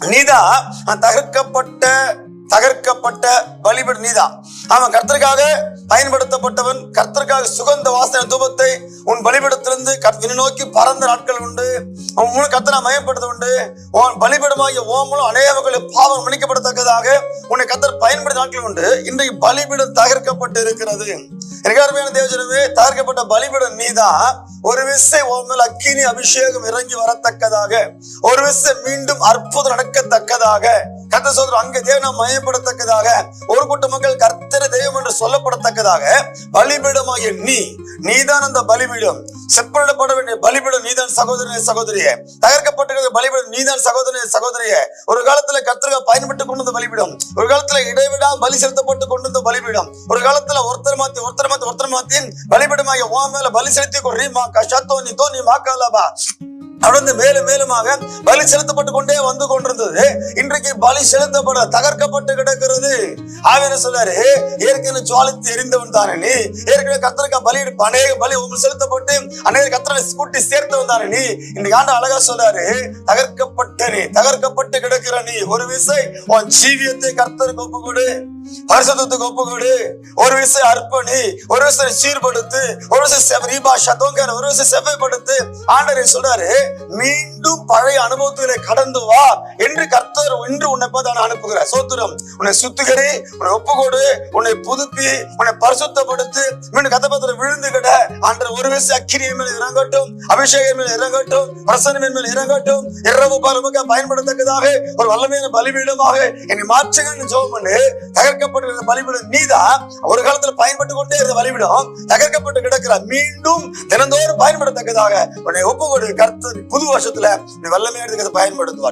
நீதான் தகர்க்கப்பட்ட தகர்க்கப்பட்ட பலிபீட நீதான் அவன் கர்த்தருக்காக பயன்படுத்தப்பட்டவன் கர்த்தருக்காக சுகந்த வாசனை தூபத்தை உன் பலிபீடத்திலிருந்து கர்த்தனை நோக்கி பறந்த நாட்கள் உண்டு. உன் மூலம் கர்த்தனை மயப்படுத்த உண்டு. உன் பலிபீடமாகிய ஓ மூலம் அநேக பாவம் மன்னிக்கப்படத்தக்கதாக உன்னை கர்த்தர் பயன்படுத்த நாட்கள் உண்டு. இன்றைக்கு பலிபீடம் தகர்க்கப்பட்டு இருக்கிறது. எனக்கு அருமையான தேவஜனமே தகர்க்கப்பட்ட பலிபீடம் நீதான் ஒரு விசை உன் மேல் அக்கினி அபிஷேகம் இறங்கி வரத்தக்கதாக ஒரு விசை மீண்டும் அற்புதம் நடக்கத்தக்கதாக கத்த சோதரம் அங்க தேவனை மயப்படத்தக்கதாக ஒரு கூட்ட மக்கள் கர்த்தர தெய்வம் என்று சொல்லப்படத்தக்கதாக பலிபீடமாகிய நீ நீதான் அந்த பலிபீடம். செப்பனிடப்பட வேண்டிய பலிபீடம் நீதான் சகோதரனே சகோதரிய. தகர்க்கப்பட்டிருக்கிற பலிபீடம் நீதான் சகோதரனே சகோதரிய. ஒரு காலத்துல கர்த்தர்கள் பயன்பட்டு கொண்டு வந்த பலிபீடம். ஒரு காலத்துல இடைவிடா பலி செலுத்தப்பட்டு கொண்டு வந்த பலிபீடம். ஒரு காலத்துல ஒருத்தர் மாத்தி ஒருத்தர் மாத்தி ஒருத்தர் மாத்தி பலிபீடமாகிய ஓ மேல பலி செலுத்தி கொண்டு மா கஷத்தோ நீ தோ நீ மாக்காலாபா தொடர்ந்து மேலும் மேலுமாக பலி செலுத்தப்பட்டு கொண்டே வந்து கொண்டிருந்தது. இன்றைக்கு பலி செலுத்தப்பட தகர்க்கப்பட்டு கிடக்கிறது. ஆவியன சொல்லாரு ஏற்கனவே ஜுவாலித்து எரிந்தவன் தானே நீ? ஏற்கனவே கத்தருக்கா பலி அநேக பலி உங்களுக்கு செலுத்தப்பட்டு அநேக கத்தரை கூட்டி சேர்த்தவன் தானே நீ? இன்னைக்கு ஆண்டு அழகா சொல்றாரு தகர்க்கப்பட்ட நீ தகர்க்கப்பட்டு கிடக்கிற நீ ஒரு விசை உன் ஜீவியத்தை கர்த்தருக்கு ஒப்பு கொடு. பரிசுத்தத்துக்கு ஒப்பு கொடு. ஒரு விசை அர்ப்பணி ஒரு விசை சீர்படுத்து ஒரு விசை செவ- ரீபா சதோங்கர் ஒரு விசை செவ்வைப்படுத்து. ஆண்டரை சொல்றாரு மீண்டும் பழைய அனுபவத்திலே கடந்து வா என்று கர்த்தர் இன்று உன்னை பார்த்து நான் அனுப்புகிறார். சோத்திரம் உன்னை சுத்துகரி உன்னை ஒப்புக்கோடு உன்னை புதுப்பி உன்னை பரிசுத்தப்படுத்து மீண்டும் கத்தபத்திர விழுந்து கிட. ஆண்டர் ஒரு வயசு அக்கிரியின் மேல் இறங்கட்டும் அபிஷேகம் மேல் இறங்கட்டும் பிரசனமின் மேல் இறங்கட்டும். இரவு பரமுக பயன்படத்தக்கதாக ஒரு வல்லமையான பலிபீடமாக என்னை மாற்றுங்கன்னு ஜோம் பண்ணு. தகர்க்கப்பட்டிருந்த பலிபீடம் நீதான் ஒரு காலத்துல பயன்பட்டு கொண்டே இருந்த பலிபீடம் தகர்க்கப்பட்டு கிடக்கிற. மீண்டும் தினந்தோறும் பயன்படத்தக்கதாக உன்னை ஒப்புக்கொடு. கர்த்தர் புது வருஷத்துல நீ வல்லமையான பயன்படுத்துவார்.